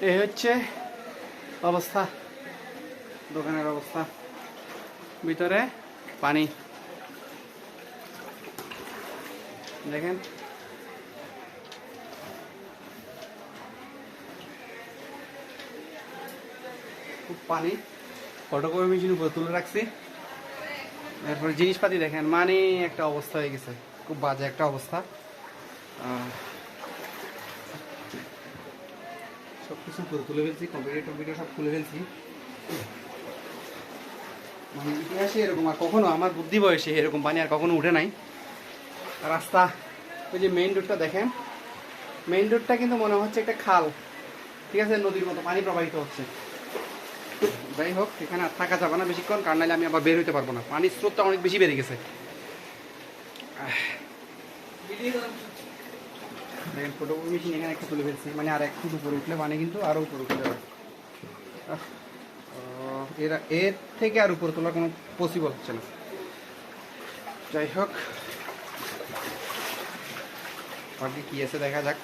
এই হচ্ছে অবস্থা দোকানের অবস্থা। ভিতরে পানি। দেখেন। খুব পানি। ফটোকপি মেশিন উপরে তুলে রাখছি। এরপরে জিনিসপাতি দেখেন। মানে একটা অবস্থা হয়ে গেছে। খুব বাজে একটা অবস্থা। সব কিছু তুলে ফেলছি কম্পিউটার টম্পিউটার সব খুলে ফেলছি। মানে ইতিহাসে এরকম আর কখনো, আমার বুদ্ধি বয়সে এরকম পানি আর কখনো উঠে নাই। রাস্তা, ওই যে মেইন রোডটা দেখেন মেইন রোডটা কিন্তু মনে হচ্ছে একটা খাল, ঠিক আছে, নদীর মতো, পানি প্রবাহিত হচ্ছে। যাই হোক, এখানে আর থাকা যাবে না বেশিক্ষণ কারণ নাহলে আমি আবার বের হইতে পারব না। পানির স্রোতটা অনেক বেশি বেড়ে গেছে। দেখেন ফটো মেশিন এখানে একটা তুলে ফেলছি। মানে আর এক উপরে উঠলে মানে কিন্তু আরও উপরে উঠে যাবে। এর এর থেকে আর উপরে তোলা কোনো পসিবল হচ্ছে না। যাই হোক। বাকি কী আছে দেখা যাক।